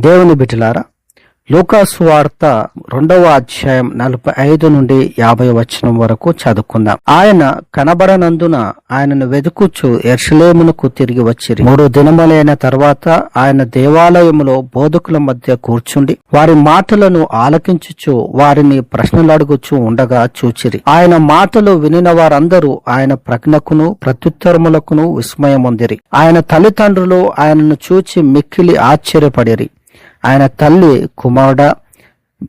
దేవుని బిడ్డలారా లూకాసు వార్త రెండవ అధ్యాయం నలభై ఐదు నుండి యాభై వచనం వరకు చదువుకుందాం. ఆయన కనబడనందున ఆయనను వెతుకుచు ఎర్షలేమునకు తిరిగి వచ్చిరి. మూడు దినములైన తర్వాత ఆయన దేవాలయములో బోధకుల మధ్య కూర్చుండి వారి మాటలను ఆలకించుచు వారిని ప్రశ్నలు అడుగుచూ ఉండగా చూచిరి. ఆయన మాటలు వినిన వారందరూ ఆయన ప్రజ్ఞకును ప్రత్యుత్తరములకును విస్మయముందిరి. ఆయన తల్లిదండ్రులు ఆయనను చూచి మిక్కిలి ఆశ్చర్యపడిరి. ఆయన తల్లి కుమారుడ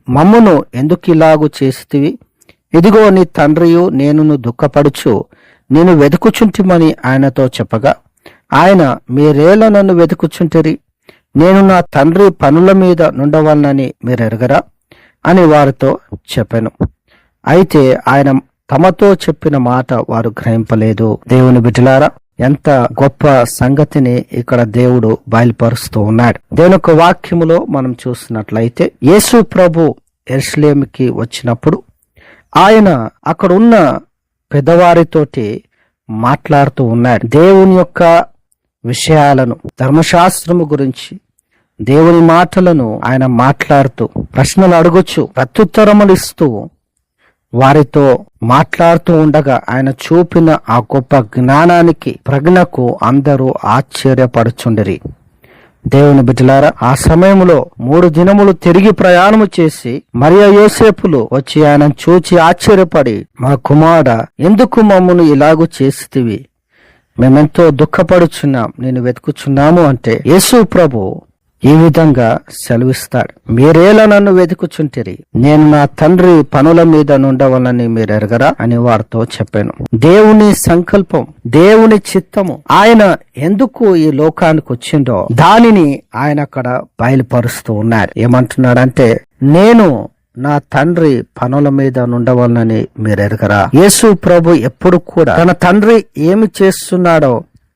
మమ్మును ఎందుకు ఇలాగు చేసితివి? ఇదిగో నీ తండ్రియు నేనును దుఃఖపడుచు నేను వెతుకుచుంటిమని ఆయనతో చెప్పగా ఆయన మీరేలా నన్ను వెతుకుచుంటిరి? నేను నా తండ్రి పనుల మీద నుండవలనని మీరెరగరా? అని వారితో చెప్పాను. అయితే ఆయన తమతో చెప్పిన మాట వారు గ్రహింపలేదు. దేవుని బిడ్డలారా ఎంత గొప్ప సంగతిని ఇక్కడ దేవుడు బయలుపరుస్తూ ఉన్నాడు. దేవుని యొక్క వాక్యములో మనం చూసినట్లయితే యేసు ప్రభు ఎర్స్లేమికి వచ్చినప్పుడు ఆయన అక్కడ ఉన్న పెద్దవారితోటి మాట్లాడుతూ ఉన్నాడు. దేవుని యొక్క విషయాలను ధర్మశాస్త్రము గురించి దేవుని మాటలను ఆయన మాట్లాడుతూ ప్రశ్నలు అడగొచ్చు ప్రత్యుత్తరములు ఇస్తూ వారితో మాట్లాడుతూ ఉండగా ఆయన చూపిన ఆ గొప్ప జ్ఞానానికి ప్రజ్ఞకు అందరూ ఆశ్చర్యపడుచుండిరి. దేవుని బిడ్డలారా ఆ సమయంలో మూడు దినములు తిరిగి ప్రయాణము చేసి మరియ యోసేపులు వచ్చి ఆయన చూచి ఆశ్చర్యపడి మా కుమార ఎందుకు మమ్మను ఇలాగూ చేసితివి? మేమెంతో దుఃఖపడుచున్నాం నేను వెతుకుచున్నాము అంటే యేసు ప్రభు ఈ విధంగా సెలవిస్తాడు. మీరేలా నన్ను వెతుకుచుంటిరి? నేను నా తండ్రి పనుల మీద నుండవలని మీరు ఎరగరా అని వారితో చెప్పాను. దేవుని సంకల్పం దేవుని చిత్తము ఆయన ఎందుకు ఈ లోకానికి వచ్చిండో దానిని ఆయన అక్కడ బయలుపరుస్తూ ఉన్నారు. ఏమంటున్నాడంటే నేను నా తండ్రి పనుల మీద నుండవలనని మీరు ఎరగరా యేసు ప్రభు ఎప్పుడు కూడా తన తండ్రి ఏమి చేస్తున్నాడో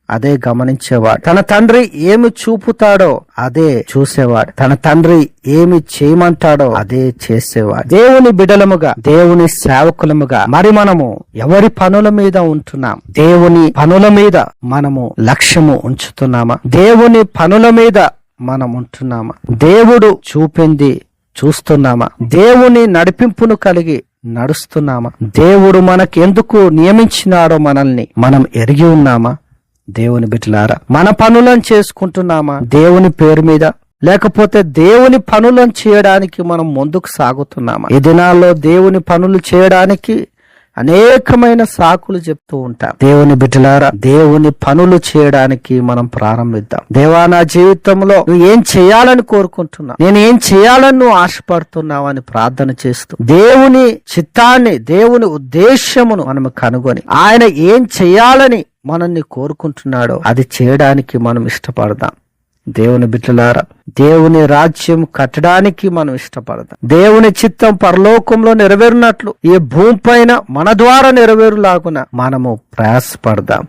అదే గమనించేవాడు. తన తండ్రి ఏమి చూపుతాడో అదే చూసేవాడు. తన తండ్రి ఏమి చేయమంటాడో అదే చేసేవాడు. దేవుని బిడలముగా దేవుని సేవకులముగా మరి మనము ఎవరి పనుల మీద ఉంటున్నాం? దేవుని పనుల మీద మనము లక్ష్యము ఉంచుతున్నామా? దేవుని పనుల మీద మనం ఉంటున్నామా? దేవుడు చూపింది చూస్తున్నామా? దేవుని నడిపింపును కలిగి నడుస్తున్నామా? దేవుడు మనకు ఎందుకు నియమించినాడో మనల్ని మనం ఎరిగి ఉన్నామా? దేవుని బిడ్డలారా మన పనులను చేసుకుంటున్నామా? దేవుని పేరు మీద? లేకపోతే దేవుని పనులను చేయడానికి మనం ముందుకు సాగుతున్నామా? ఈ దినాల్లో దేవుని పనులు చేయడానికి అనేకమైన సాకులు చెప్తూ ఉంటాం. దేవుని బిడ్డలారా దేవుని పనులు చేయడానికి మనం ప్రారంభిద్దాం. దేవా నా జీవితంలో నువ్వు ఏం చేయాలని కోరుకుంటున్నావు? నేను ఏం చేయాలని నువ్వు ఆశపడుతున్నావు అని ప్రార్థన చేస్తూ దేవుని చిత్తాన్ని దేవుని ఉద్దేశ్యమును మనం కనుగొని ఆయన ఏం చేయాలని మనల్ని కోరుకుంటున్నాడో అది చేయడానికి మనం ఇష్టపడదాం. దేవుని బిడ్డలారా దేవుని రాజ్యం కట్టడానికి మనం ఇష్టపడదాం. దేవుని చిత్తం పరలోకంలో నెరవేరినట్లు ఈ భూమి పైన మన ద్వారా నెరవేరులాగున మనము ప్రయాసపడదాం.